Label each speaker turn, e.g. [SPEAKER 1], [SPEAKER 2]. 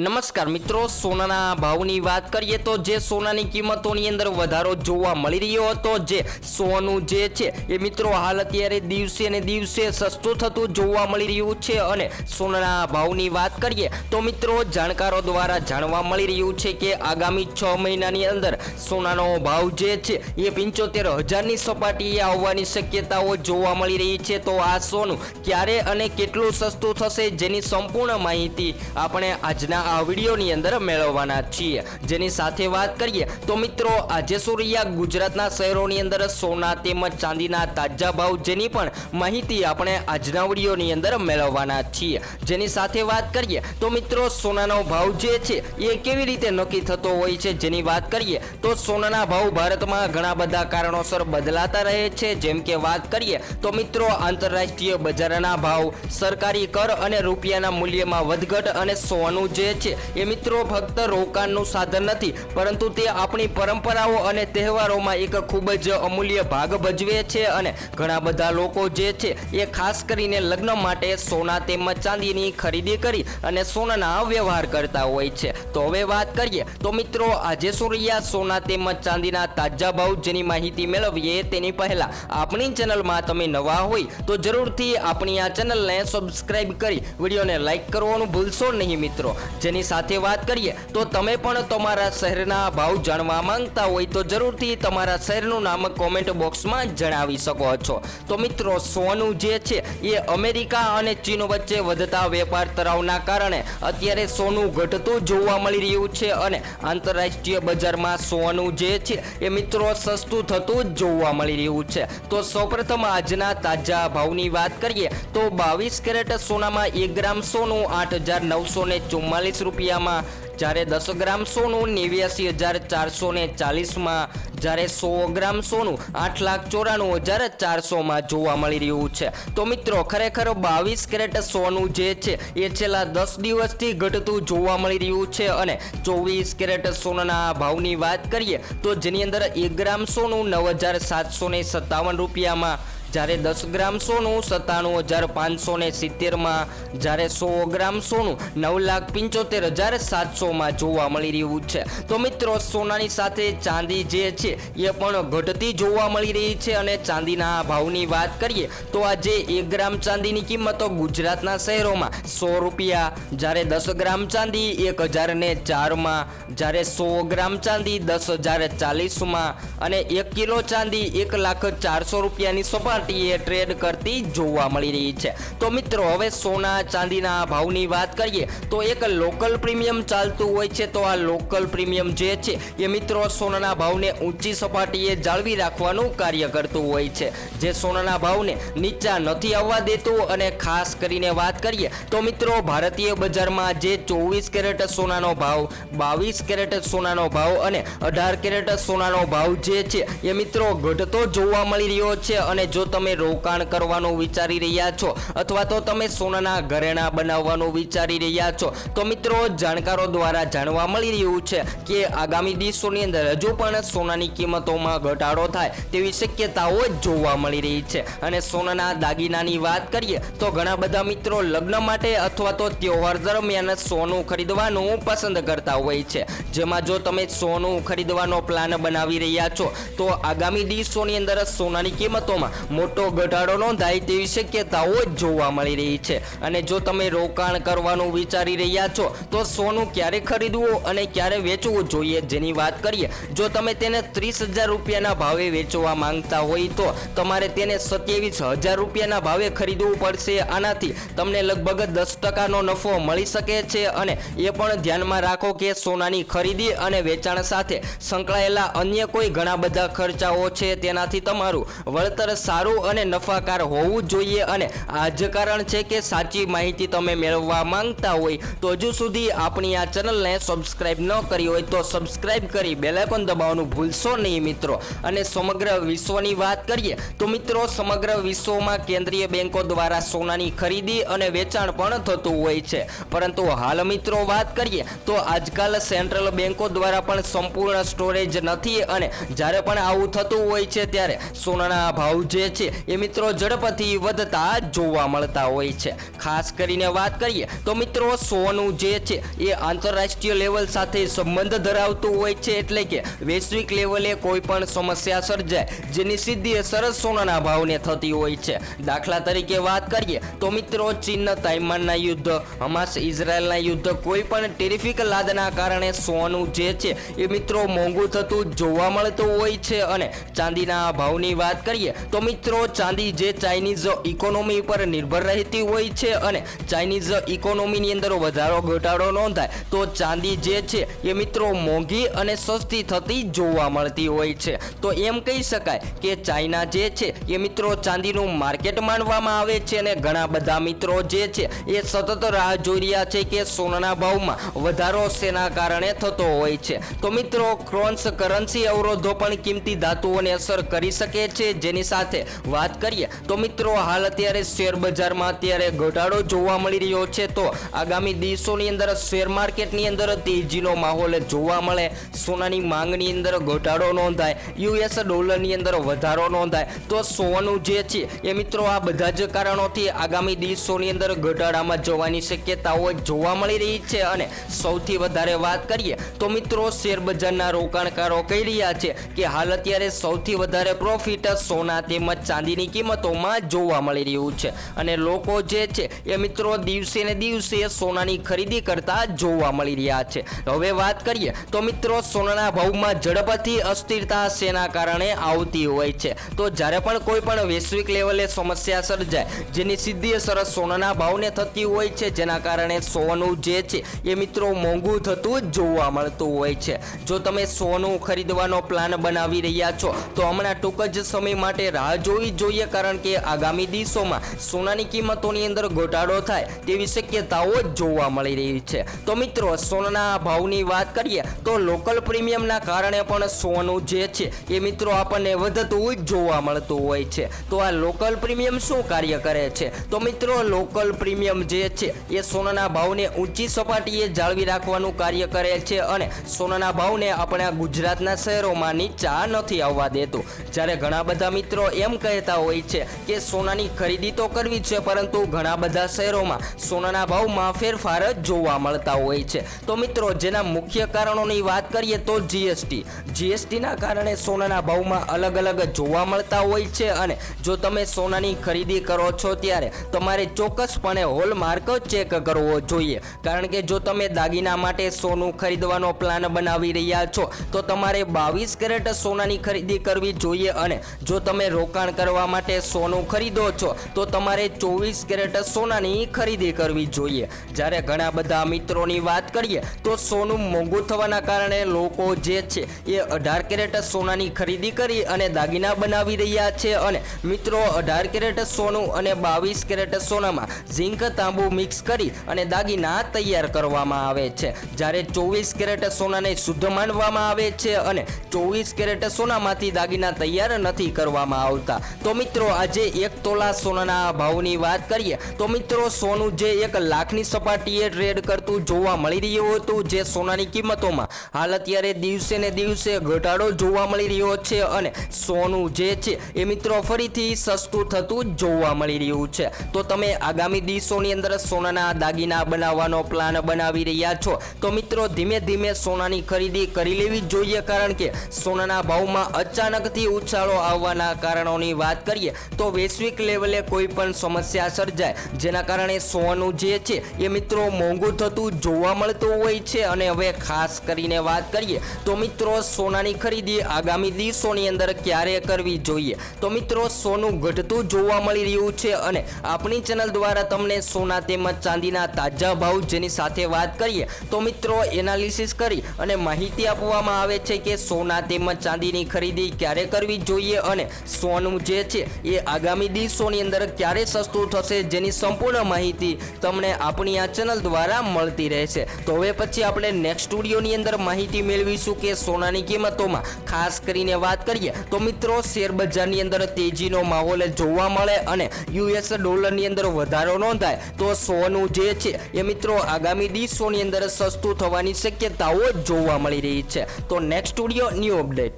[SPEAKER 1] નમસ્કાર મિત્રો, સોનાના ભાવની વાત કરીએ તો જે સોનાની કિંમતોની અંદર વધારો જોવા મળી રહ્યો હતો, જે સોનું જે છે એ મિત્રો હાલ અત્યારે દિવસે ને દિવસે સસ્તું થતું જોવા મળી રહ્યું છે અને સોનાના ભાવની વાત કરીએ તો મિત્રો જાણકારો દ્વારા જાણવા મળી રહ્યું છે કે આગામી છ મહિનાની અંદર સોનાનો ભાવ જે છે એ પંચોતેર હજારની સપાટીએ આવવાની શક્યતાઓ જોવા મળી રહી છે. તો આ સોનું ક્યારે અને કેટલું સસ્તું થશે જેની સંપૂર્ણ માહિતી આપણે આજના આ વિડીયોની અંદર મેળવવાના છીએ. જેની સાથે વાત કરીએ, તો મિત્રો, આજે સુરૈયા ગુજરાતના શહેરોની અંદર સોના તેમજ ચાંદીના તાજા ભાવ જેની પણ માહિતી આપણે આજના વિડીયોની અંદર મેળવવાના છીએ. જેની સાથે વાત કરીએ, તો મિત્રો, સોનાનો ભાવ જે છે, એ કેવી રીતે નક્કી થતો હોય છે જેની વાત કરીએ, તો સોનાના ભાવ ભારતમાં ઘણા બધા કારણોસર બદલાતા રહે છે. જેમ કે વાત કરીએ, તો મિત્રો, આંતરરાષ્ટ્રીય બજારના ભાવ, સરકારી કર અને રૂપિયાના મૂલ્યમાં વધઘટ અને સોનું જે છે. એ મિત્રો ફક્ત રોકાણનું સાધન નથી, પરંતુ તે આપણી પરંપરાઓ અને તહેવારોમાં એક ખૂબ જ અમૂલ્ય ભાગ ભજવે છે અને ઘણા બધા લોકો જે છે, એ ખાસ કરીને લગ્ન માટે સોના તેમજ ચાંદીની ખરીદી કરી અને સોનાના વ્યવહાર કરતા હોય છે. તો હવે વાત કરીએ, તો મિત્રો, આજે સુરૈયા સોના તેમજ ચાંદીના તાજા ભાવ જેની માહિતી મેળવીએ તેની પહેલા આપણી ચેનલમાં તમે નવા હોય, તો જરૂરથી આપણી આ ચેનલને સબસ્ક્રાઇબ કરી, વિડીયોને લાઈક કરવાનું ભૂલશો નહીં મિત્રો. જેની સાથે વાત કરીએ, તો તમે પણ તમારા શહેરના ભાવ જાણવા માંગતા હોય તો જરૂરથી તમારા શહેરનું નામ કોમેન્ટ બોક્સમાં જણાવી શકો છો. તો મિત્રો, સોનું જે છે, એ અમેરિકા અને ચીન વચ્ચે વધતા વેપાર તરાવના કારણે અત્યારે સોનું ઘટતું જોવા મળી રહ્યું છે અને આંતરરાષ્ટ્રીય બજારમાં સોનું જે છે, એ મિત્રો સસ્તું થતું જોવા મળી રહ્યું છે. તો સૌપ્રથમ આજના તાજા ભાવની વાત કરીએ, તો બાવીસ કેરેટ સોનામાં એક ગ્રામ સોનું આઠ હજાર નવસો ને ચુમ્માલીસ રૂપિયામાં. જ્યારે દસ ગ્રામ સોનું, નેવ્યાસી હજાર ચારસો ને ચાલીસમાં. જ્યારે સો ગ્રામ સોનું, આઠ લાખ ચોરાણું હજાર ચારસોમાં જોવા મળી રહ્યું છે. તો મિત્રો, ખરેખર બાવીસ કેરેટ સોનું જે છે, એ છેલ્લા દસ દિવસથી ઘટતું જોવા મળી રહ્યું છે. અને ચોવીસ કેરેટ સોનાના ભાવની વાત કરીએ, તો જેની અંદર એક ગ્રામ સોનું, નવ હજાર સાતસો ને સત્તાવન રૂપિયામાં. જ્યારે દસ ગ્રામ સોનું, સત્તાણું હજાર પાંચસો ને સિત્તેરમાં જ્યારે સો ગ્રામ સોનું, નવ લાખ પંચોતેર હજાર સાતસોમાં જોવા મળી રહ્યું છે. તો મિત્રો, સોનાની સાથે ચાંદી જે છે, એ પણ ઘટતી જોવા મળી રહી છે અને ચાંદીના ભાવની વાત કરીએ, તો આજે એક ગ્રામ ચાંદીની કિંમતો ગુજરાતના શહેરોમાં સો રૂપિયા, જ્યારે દસ ગ્રામ ચાંદી એક હજાર ને ચારમાં, જ્યારે સો ગ્રામ ચાંદી દસ હજાર ચાલીસમાં અને એક કિલો ચાંદી એક લાખ ચારસો રૂપિયાની સપાટી એ ટ્રેડ કરતી જોવા મળી રહી છે. તો મિત્રો, હવે સોના ચાંદીના ભાવની વાત કરીએ, તો એક લોકલ પ્રીમિયમ ચાલતું હોય છે, તો આ લોકલ પ્રીમિયમ જે છે, એ મિત્રો સોનાના ભાવને ઊંચી સપાટીએ જાળવી રાખવાનું કાર્ય કરતું હોય છે. જે સોનાના ભાવને નીચા નથી આવવા દેતું અને ખાસ કરીને વાત કરીએ, તો મિત્રો, ભારતીય બજારમાં જે ચોવીસ કેરેટ સોનાનો ભાવ, બાવીસ કેરેટ સોનાનો ભાવ અને અઢાર કેરેટ સોનાનો ભાવ જે છે, એ મિત્રો ઘટતો જોવા મળી રહ્યો છે અને જો તમે રોકાણ કરવાનું વિચારી રહ્યા છો અથવા તો તમે સોનાના ઘરેણા બનાવવાનું વિચારી રહ્યા છો? તો મિત્રો, જાણકારો દ્વારા જાણવા મળી રહ્યું છે કે આગામી દિવસોની અંદર હજુ પણ સોનાની કિંમતોમાં ઘટાડો થાય તેવી શક્યતાઓ જોવા મળી રહી છે. અને સોનાના દાગીનાની વાત કરીએ તો ઘણા બધા મિત્રો લગ્ન માટે અથવા તો તહેવાર દરમિયાન સોનું ખરીદવાનું પસંદ કરતા હોય છે. જેમાં જો તમે સોનું ખરીદવાનો પ્લાન બનાવી રહ્યા છો, તો આગામી દિવસોની અંદર સોનાની કિંમતોમાં મોટો ઘટાડો નોંધાય તેવી શક્યતાઓ જ જોવા મળી રહી છે. અને જો તમે રોકાણ કરવાનું વિચારી રહ્યા છો, તો સોનું ક્યારે ખરીદવું અને ક્યારે વેચવું જોઈએ જેની વાત કરીએ. જો તમે તેને ત્રીસ હજાર રૂપિયાના ભાવે વેચવા માંગતા હોય તો તમારે તેને સત્યાવીસ હજાર રૂપિયાના ભાવે ખરીદવું પડશે. આનાથી તમને લગભગ દસ ટકાનો નફો મળી શકે છે અને એ પણ ધ્યાનમાં રાખો કે સોનાની ખરીદી અને વેચાણ સાથે સંકળાયેલા અન્ય કોઈ ઘણા બધા ખર્ચાઓ છે. તેનાથી તમારું વળતર સારું અને નફાકાર હોવું જોઈએ અને આ જ કારણ છે કે સાચી માહિતી તમે મેળવવા માંગતા હોય તો હજુ સુધી આપણી આ ચેનલને સબસ્ક્રાઇબ ન કરી હોય તો સબસ્ક્રાઇબ કરી બેલાઇકોન દબાવવાનું ભૂલશો નહીં મિત્રો. અને સમગ્ર વિશ્વની વાત કરીએ તો મિત્રો સમગ્ર વિશ્વમાં કેન્દ્રીય બેંકો દ્વારા સોનાની ખરીદી અને વેચાણ પણ થતું હોય છે. પરંતુ હાલ મિત્રો વાત કરીએ તો આજકાલ સેન્ટ્રલ બેંકો દ્વારા પણ સંપૂર્ણ સ્ટોરેજ નથી અને જ્યારે પણ આવું થતું હોય છે ત્યારે સોનાના ભાવ જે છે એ મિત્રો ઝડપથી વધતા જોવા મળતા હોય છે. ખાસ કરીને વાત કરીએ તો મિત્રો સોનું જે છે, એ આંતરરાષ્ટ્રીય લેવલ સાથે સંબંધ ધરાવતું હોય છે એટલે કે વૈશ્વિક લેવલે કોઈ પણ સમસ્યા સર્જાય જેની સીધી અસર સોનાના ભાવને થતી હોય છે. દાખલા તરીકે વાત કરીએ તો મિત્રો ચીન તાઇમાનના યુદ્ધ, હમાસ ઇઝરાયલના યુદ્ધ, કોઈ પણ ટેરિફિક લાદના કારણે સોનું જે છે, એ મિત્રો મોંઘું થતું જોવા મળતું હોય છે. અને ચાંદીના ભાવની વાત કરીએ તો મિત્રો ચાંદી જે ચાઇનીઝ ઇકોનોમી પર નિર્ભર રહેતી હોય છે અને ચાઇનીઝ ઇકોનોમીની અંદર વધારો ઘટાડો નોંધાય, તો ચાંદી જે છે એ મિત્રો મોંઘી અને સસ્તી થતી જોવા મળતી હોય છે. તો એમ કહી શકાય કે ચાઇના જે છે એ મિત્રો ચાંદીનું માર્કેટ માનવામાં આવે છે અને ઘણા બધા મિત્રો જે છે એ સતત રાહ જોઈ રહ્યા છે કે સોનાના ભાવમાં વધારો શેના કારણે થતો હોય છે. તો મિત્રો ક્રોન્સ કરન્સી અવરોધો પણ કિંમતી ધાતુઓને અસર કરી શકે છે, જેની સાથે વાત કરીએ, તો મિત્રો હાલ અત્યારે શેર બજારમાં અત્યારે ઘટાડો જોવા મળી રહ્યો છે. તો આગામી દિવસોની અંદર શેર માર્કેટની અંદર તેજીનો માહોલ જોવા મળે. સોનાની માંગની અંદર ઘટાડો નોંધાય. યુએસ ડોલરની અંદર વધારો નોંધાય. તો સોનું જે છે, એ મિત્રો આ બધા જ કારણોથી આગામી દિવસોની અંદર ઘટાડામાં જવાની શક્યતાઓ જોવા મળી રહી છે. અને સૌથી વધારે વાત કરીએ, તો મિત્રો શેર બજારના રોકાણકારો કહી રહ્યા છે કે હાલ અત્યારે સૌથી વધારે પ્રોફિટ સોના તેમજ ચાંદીની કિંમતોમાં જોવા મળી રહ્યું છે. અને લોકો જે છે, એ મિત્રો દિવસે ને દિવસે સોનાની ખરીદી કરતા જોવા મળી રહ્યા છે. હવે વાત કરીએ તો મિત્રો સોનાના ભાવમાં ઝડપથી અસ્થિરતા શેના કારણે આવતી હોય છે? તો જ્યારે પણ કોઈ પણ વૈશ્વિક લેવલે સમસ્યા સર્જાય, જેની સીધી અસર સોનાના ભાવને થતી હોય છે, જેના કારણે સોનું જે છે, એ મિત્રો મોંઘું થતું જોવા મળતું હોય છે. જો તમે સોનું ખરીદવાનો પ્લાન બનાવી રહ્યા છો, તો હમણાં ટૂંક જ સમય માટે રાહ જોવી જોઈએ કારણ કે આગામી દિવસોમાં સોનાની કિંમતોની અંદર ઘટાડો થાય તેવી શક્યતાઓ જોવા મળી રહી છે. તો મિત્રો, સોનાના ભાવની વાત કરીએ તો લોકલ પ્રીમિયમના કારણે પણ સોનું જે છે એ મિત્રો આપણને વધતું જોવા મળતું હોય છે. તો આ લોકલ પ્રીમિયમ શું કાર્ય કરે છે? તો મિત્રો, લોકલ પ્રીમિયમ જે છે એ સોનાના ભાવને ઊંચી સપાટીએ જાળવી રાખવાનું કાર્ય કરે છે અને સોનાના ભાવને આપણા ગુજરાતના શહેરોમાં નીચા નથી આવવા દેતું. જ્યારે ઘણા બધા મિત્રો એમ કહેતા હોય છે કે સોનાની ખરીદી તો કરવી છે, પરંતુ ઘણા બધા શહેરોમાં સોનાના ભાવમાં ફેરફાર જ જોવા મળતા હોય છે. તો મિત્રો, જેના મુખ્ય કારણોની વાત કરીએ તો જીએસટી જીએસટીના કારણે સોનાના ભાવમાં અલગ અલગ જોવા મળતા હોય છે અને જો તમે સોનાની ખરીદી કરો છો ત્યારે તમારે ચોક્કસપણે હોલમાર્ક ચેક કરવો જોઈએ. કારણ કે જો તમે દાગીના માટે સોનું ખરીદવાનો પ્લાન બનાવી રહ્યા છો, તો તમારે બાવીસ કેરેટ સોનાની ખરીદી કરવી જોઈએ અને જો તમે રોકાણ કરવા માટે સોનું ખરીદો છો, તો તમારે ચોવીસ કેરેટ સોનાની ખરીદી કરવી જોઈએ. જ્યારે ઘણા બધા મિત્રોની વાત કરીએ, તો સોનું મોંઘું થવાના કારણે લોકો જે છે, એ અઢાર કેરેટ સોનાની ખરીદી કરી અને દાગીના બનાવી રહ્યા છે અને મિત્રો અઢાર કેરેટ સોનું અને બાવીસ કેરેટ સોનામાં ઝીંક તાંબુ મિક્સ કરી અને દાગીના તૈયાર કરવામાં આવે છે. જ્યારે ચોવીસ કેરેટ સોનાને શુદ્ધ માનવામાં આવે છે અને ચોવીસ કેરેટ સોનામાંથી દાગીના તૈયાર નથી કરવામાં આવતા. તો મિત્રો, આજે એક તોલા સોનાના ભાવની વાત કરીએ. તો મિત્રો, સોનું જે એક લાખની સપાટીએ ટ્રેડ કરતું જોવા મળી રહ્યું હતું જે સોનાની કિંમતોમાં. હાલ અત્યારે દિવસે ને દિવસે ઘટાડો જોવા મળી રહ્યો છે અને સોનું જે છે એ મિત્રો ફરીથી સસ્તું થતું જોવા મળી રહ્યું છે. તો તમે આગામી દિવસોની અંદર સોનાના દાગીના બનાવવાનો પ્લાન બનાવી રહ્યા છો. તો મિત્રો, ધીમે ધીમે સોનાની ખરીદી કરી લેવી જોઈએ કારણ કે સોનાના ભાવમાં અચાનકથી ઉછાળો આવવાના કારણોની વાત કરીએ, તો વૈશ્વિક લેવલે કોઈ પણ સમસ્યા સર્જાય, જેના કારણે સોનું જે છે, એ મિત્રો મોંઘું થતું જોવા મળતું હોય છે. અને હવે ખાસ કરીને વાત કરીએ, તો મિત્રો સોનાની ખરીદી આગામી દિવસોની અંદર ક્યારે કરવી જોઈએ? તો મિત્રો, સોનું ઘટતું જોવા મળી રહ્યું છે અને આપણી ચેનલ દ્વારા તમને સોના તેમજ ચાંદીના તાજા ભાવ જેની સાથે વાત કરીએ, તો મિત્રો એનાલિસિસ કરી અને માહિતી આપવામાં આવે છે કે સોના તેમજ ચાંદીની ખરીદી ક્યારે કરવી જોઈએ અને સોનું જે છે એ આગામી દિવસોની અંદર ક્યારે સસ્તું થશે જેની સંપૂર્ણ માહિતી તમને આપણી આ ચેનલ દ્વારા મળતી રહેશે. તો હવે પછી આપણે નેક્સ્ટ સ્ટુડિયોની અંદર માહિતી મેળવીશું કે સોનાની કિંમતોમાં, ખાસ કરીને વાત કરીએ, તો મિત્રો શેર બજારની અંદર તેજીનો માહોલ જોવા મળે અને યુએસ ડોલરની અંદર વધારો નોંધાય, તો સોનું જે છે એ મિત્રો આગામી દિવસોની અંદર સસ્તું થવાની શક્યતાઓ જોવા મળી રહી છે. તો નેક્સ્ટ સ્ટુડિયો ન્યૂ અપડેટ